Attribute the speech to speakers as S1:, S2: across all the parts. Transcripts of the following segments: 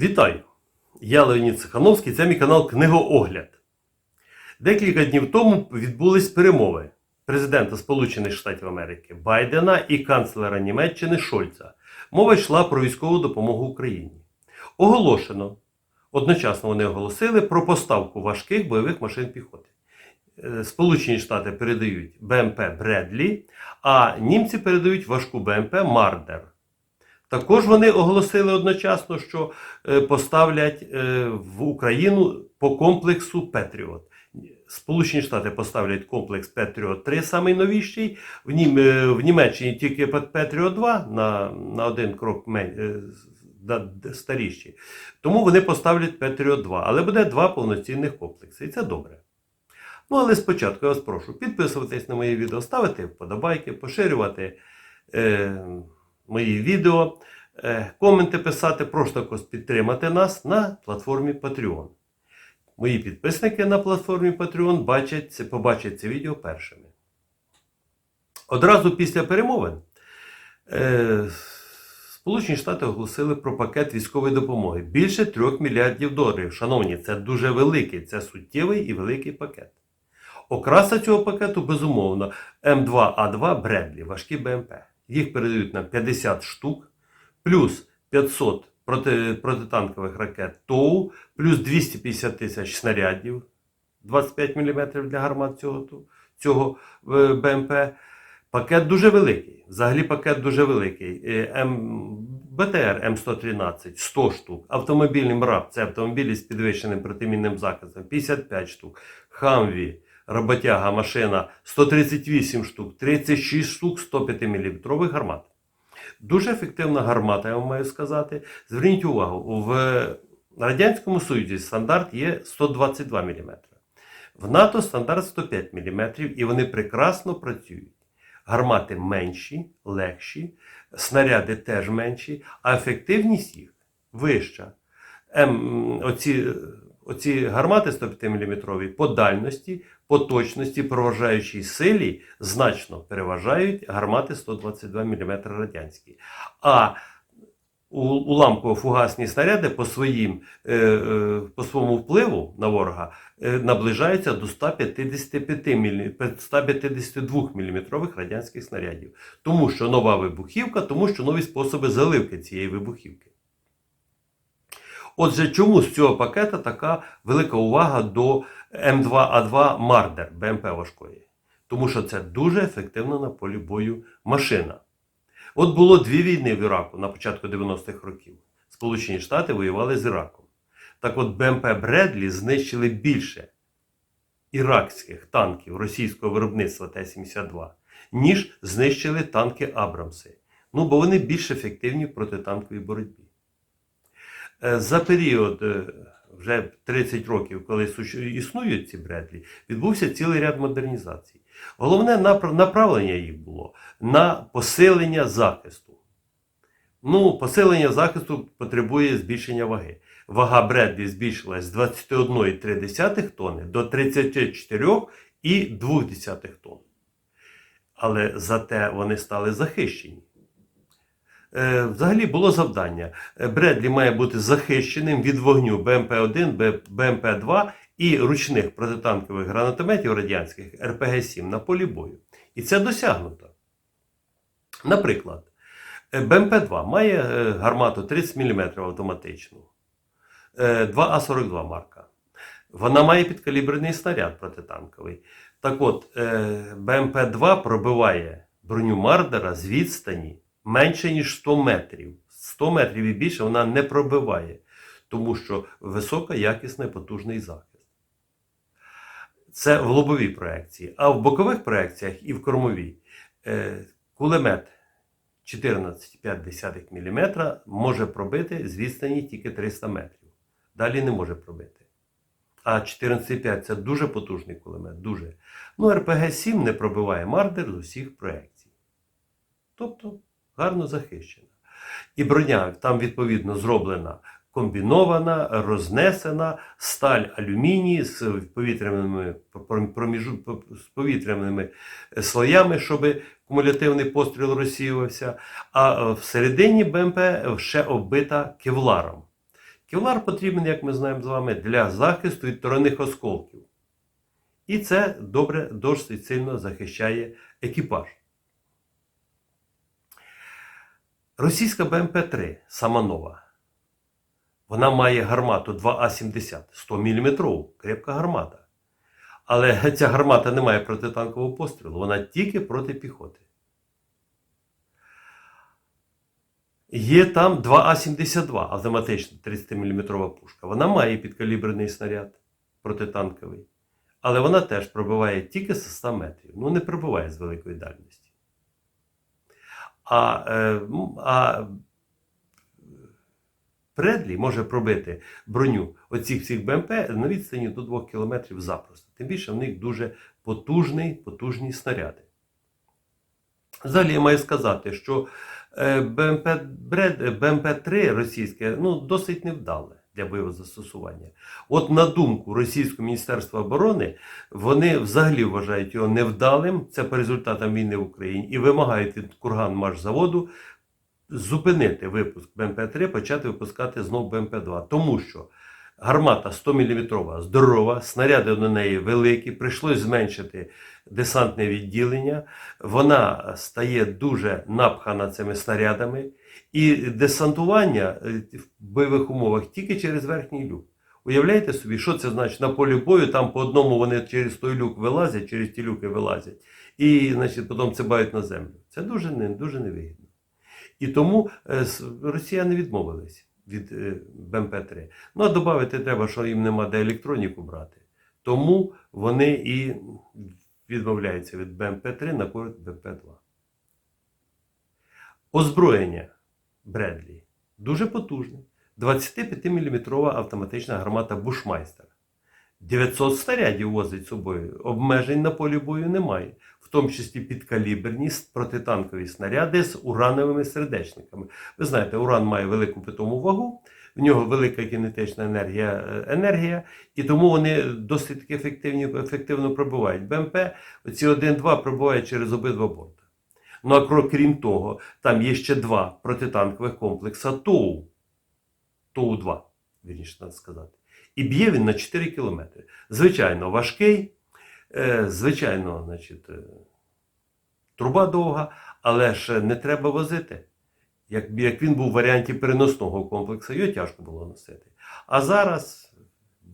S1: Вітаю! Я Леонід Цихановський, це мій канал Книгоогляд. Декілька днів тому відбулись перемови президента Сполучених Штатів Америки Байдена і канцлера Німеччини Шольца. Мова йшла про військову допомогу Україні. Оголошено, одночасно вони оголосили про поставку важких бойових машин піхоти. Е, Сполучені Штати передають БМП Бредлі, а німці передають важку БМП Мардер. Також вони оголосили одночасно, що е, поставлять е, в Україну по комплексу Петріот. Сполучені Штати поставлять комплекс Петріот 3, самий новіший. В, Нім, е, в Німеччині тільки Петріот 2 на, на один крок мен, старіші. Тому вони поставлять Петріот 2, але буде два повноцінних комплекси. І це добре. Ну, але спочатку я вас прошу підписуватись на мої відео, ставити вподобайки, поширювати е, мої відео, е, коменти писати, просто підтримати нас на платформі Patreon. Мої підписники на платформі Patreon бачать, побачать це відео першими. Одразу після перемовин е, Сполучені Штати оголосили про пакет військової допомоги більше 3 мільярдів доларів. Шановні, це дуже великий, це суттєвий і великий пакет. Окраса цього пакету, безумовно, М2А2 Бредлі, важкі БМП. Їх передають на 50 штук, плюс 500 проти, протитанкових ракет ТОУ, плюс 250 тисяч снарядів, 25 мм для гармат цього, цього БМП. Пакет дуже великий. Взагалі пакет дуже великий. Е, М... БТР М113 100 штук. Автомобільний МРАП це автомобілі з підвищеним протимінним захистом 55 штук. Хамві, роботяга, машина 138 штук, 36 штук 105 мм гармат. Дуже ефективна гармата, я вам маю сказати. Зверніть увагу, в Радянському Союзі стандарт є 122 мм. В НАТО стандарт 105 мм, і вони прекрасно працюють. Гармати менші, легші, снаряди теж менші, а ефективність їх вища. М, оці, оці гармати 105 мм по дальності, по точності, проважаючій силі значно переважають гармати 122 мм радянські. А уламково-фугасні снаряди по, своїм, е, е, по своєму впливу на ворога е, наближаються до 155 мілі- 152 мм радянських снарядів. Тому що нова вибухівка, тому що нові способи заливки цієї вибухівки. Отже, чому з цього пакета така велика увага до М2А2 Мардер БМП важкої? Тому що це дуже ефективна на полі бою машина. От було дві війни в Іраку на початку 90-х років. Сполучені Штати воювали з Іраком. Так от БМП Бредлі знищили більше іракських танків російського виробництва Т-72, ніж знищили танки Абрамси. Ну, бо вони більш ефективні в протитанковій боротьбі. Е, За період е, вже 30 років, коли існують ці Бредлі, відбувся цілий ряд модернізацій. Головне направлення їх було на посилення захисту. Ну, посилення захисту потребує збільшення ваги. Вага Бредлі збільшилась з 21,3 тонни до 34,2 тонн. Але зате вони стали захищені. Е, Взагалі було завдання. Е, Бредлі має бути захищеним від вогню БМП-1, БМП-2 і ручних протитанкових гранатометів радянських РПГ-7 на полі бою. І це досягнуто. Наприклад, е, БМП-2 має гармату 30 мм автоматичну, е, 2А42 марка. Вона має підкаліберний снаряд протитанковий. Так от, е, БМП-2 пробиває броню Мардера з відстані менше, ніж 100 метрів. 100 метрів і більше вона не пробиває, тому що висока, якісний, потужний захист. Це в лобовій проекції. А в бокових проекціях і в кормовій е, кулемет 14,5 мм може пробити з відстані тільки 300 метрів. Далі не може пробити. А 14,5 це дуже потужний кулемет, дуже. Ну, РПГ-7 не пробиває мардер з усіх проекцій. Тобто гарно захищена. І броня там відповідно зроблена комбінована, рознесена, сталь алюміній з повітряними, проміжу, з повітряними слоями, щоб кумулятивний постріл розсіювався. А всередині БМП ще оббита кевларом. Кевлар потрібен, як ми знаємо з вами, для захисту від торонних осколків. І це добре, досить сильно захищає екіпаж. Російська БМП-3 сама нова. Вона має гармату 2А70 100 мм, крепка гармата. Але ця гармата не має протитанкового пострілу, вона тільки проти піхоти. Є там 2А72 автоматична 30-мм пушка. Вона має підкаліберний снаряд протитанковий. Але вона теж пробиває тільки з 100 метрів. Ну, не пробиває з великої дальності. А, е, а Бредлі може пробити броню оцих всіх БМП на відстані до 2 км запросто. Тим більше в них дуже потужний, потужні снаряди. Взагалі я маю сказати, що е, БМП, Бред, БМП-3 російське ну, досить невдале для бойового застосування. От на думку Російського Міністерства оборони, вони взагалі вважають його невдалим, це по результатам війни в Україні, і вимагають від Курганмашзаводу зупинити випуск БМП-3, почати випускати знов БМП-2. Тому що гармата 100 мм здорова, снаряди до неї великі, прийшлось зменшити десантне відділення, вона стає дуже напхана цими снарядами, і десантування е, в бойових умовах тільки через верхній люк. Уявляєте собі, що це значить на полі бою, там по одному вони через той люк вилазять, через ті люки вилазять, і значить, потім цибають на землю. Це дуже, не, дуже невигідно. І тому е, росіяни відмовились від е, БМП-3. Ну а додати треба, що їм нема де електроніку брати. Тому вони і відмовляються від БМП-3 на користь БМП-2. Озброєння Бредлі дуже потужне. 25-мм автоматична гармата Бушмайстер. 900 снарядів возить з собою. Обмежень на полі бою немає, в тому числі підкаліберні протитанкові снаряди з урановими сердечниками. Ви знаєте, уран має велику питому вагу, в нього велика кінетична енергія, е, енергія і тому вони досить ефективні, ефективно пробивають. БМП оці 1-2 пробивають через обидва борти. Ну а крім того, там є ще два протитанкових комплекси ТОУ. ТОУ-2, вірніше треба сказати. І б'є він на 4 кілометри. Звичайно, важкий, е, звичайно, значить, е, труба довга, але ж не треба возити. Як, як він був в варіанті переносного комплексу, його тяжко було носити. А зараз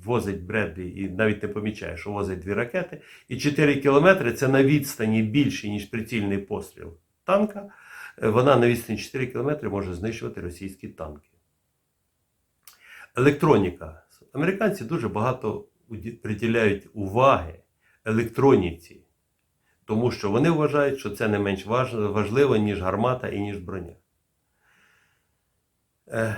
S1: возить Бредлі і навіть не помічає, що возить дві ракети. І 4 кілометри це на відстані більше, ніж прицільний постріл танка. Е, Вона на відстані 4 кілометри може знищувати російські танки. Електроніка. Американці дуже багато приділяють уваги електроніці, тому що вони вважають, що це не менш важливо, ніж гармата і ніж броня. Е,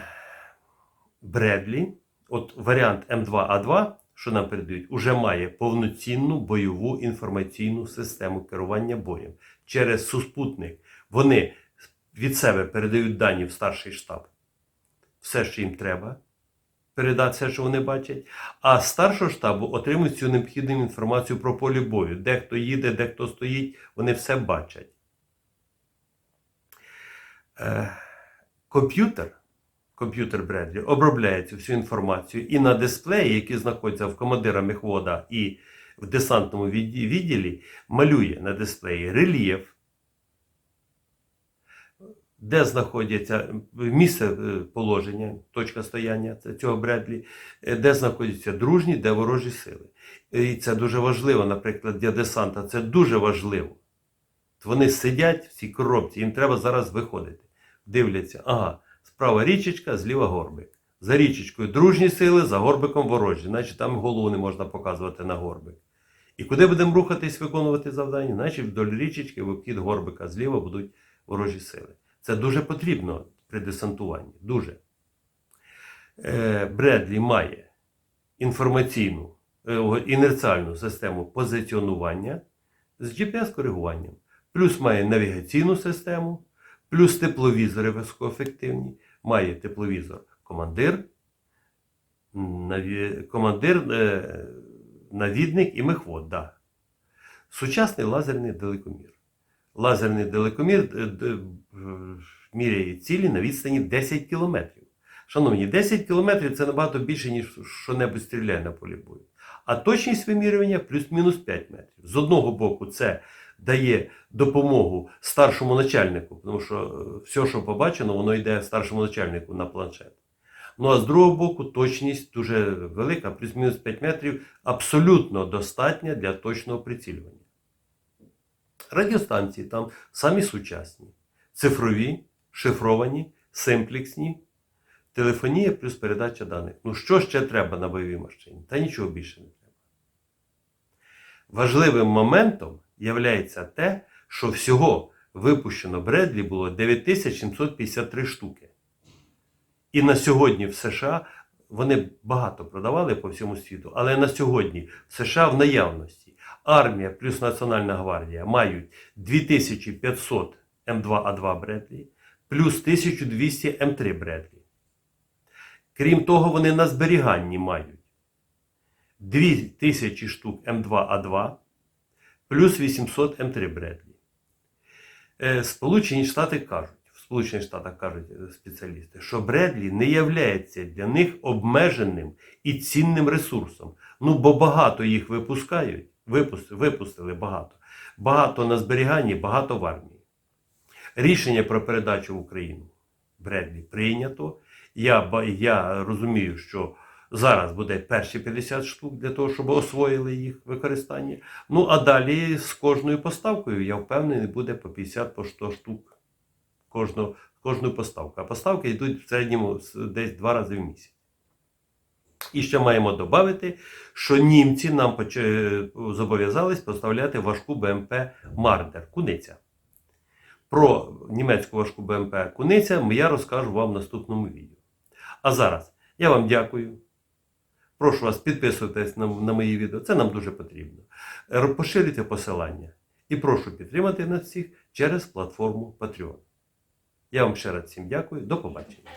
S1: Бредлі, от варіант М2А2, що нам передають, уже має повноцінну бойову інформаційну систему керування боєм через суспутник. Вони від себе передають дані в старший штаб. Все, що їм треба, передати все, що вони бачать. А старшого штабу отримують цю необхідну інформацію про полі бою. Де хто їде, де хто стоїть, вони все бачать. Е, комп'ютер, комп'ютер Бредлі, обробляє цю всю інформацію і на дисплеї, які знаходяться в командира мехвода і в десантному відділі, малює на дисплеї рельєф, де знаходяться місце е, положення, точка стояння цього Бредлі, де знаходяться дружні, де ворожі сили. І це дуже важливо, наприклад, для десанта. Це дуже важливо. Вони сидять в цій коробці, їм треба зараз виходити. Дивляться, ага, справа річечка, зліва горбик. За річечкою дружні сили, за горбиком ворожі, значить там голову можна показувати на горбик. І куди будемо рухатись, виконувати завдання? Значить вдоль річечки, в обхід горбика зліва будуть ворожі сили. Це дуже потрібно при десантуванні. Дуже. Е, Бредлі має інформаційну е, інерціальну систему позиціонування з GPS-коригуванням, плюс має навігаційну систему, плюс тепловізори високоефективні, має тепловізор командир, наві... командир, е, навідник і мехвод. Да. Сучасний лазерний далекомір. Лазерний далекомір е, міряє цілі на відстані 10 кілометрів. Шановні, 10 кілометрів це набагато більше, ніж що-небудь стріляє на полі бою. А точність вимірювання плюс-мінус 5 метрів. З одного боку, це дає допомогу старшому начальнику, тому що е, все, що побачено, воно йде старшому начальнику на планшет. Ну а з другого боку, точність дуже велика, плюс-мінус 5 метрів, абсолютно достатня для точного прицілювання. Радіостанції там самі сучасні, цифрові, шифровані, симплексні, телефонія плюс передача даних. Ну що ще треба на бойовій машині? Та нічого більше не треба. Важливим моментом є те, що всього випущено Бредлі було 9753 штуки. І на сьогодні в США вони багато продавали по всьому світу, але на сьогодні в США в наявності армія плюс Національна гвардія мають 2500 М2А2 Бредлі плюс 1200 М3 Бредлі. Крім того, вони на зберіганні мають 2000 штук М2А2 плюс 800 М3 Бредлі. Е, Сполучені Штати кажуть, в Сполучених Штатах кажуть е, спеціалісти, що Бредлі не являється для них обмеженим і цінним ресурсом. Ну, бо багато їх випускають, випустили, випустили багато. Багато на зберіганні, багато в армії. Рішення про передачу в Україну Бредлі прийнято. Я, я розумію, що зараз буде перші 50 штук для того, щоб освоїли їх використання. Ну а далі з кожною поставкою, я впевнений, буде по 50 по 100 штук кожну, кожну поставку. А поставки йдуть в середньому десь два рази в місяць. І ще маємо додати, що німці нам поч- зобов'язались поставляти важку БМП Мардер Куниця. Про німецьку важку БМП Куниця я розкажу вам в наступному відео. А зараз я вам дякую. Прошу вас підписуйтесь на, на мої відео, це нам дуже потрібно. Е, Поширюйте посилання. І прошу підтримати нас всіх через платформу Patreon. Я вам ще раз всім дякую. До побачення.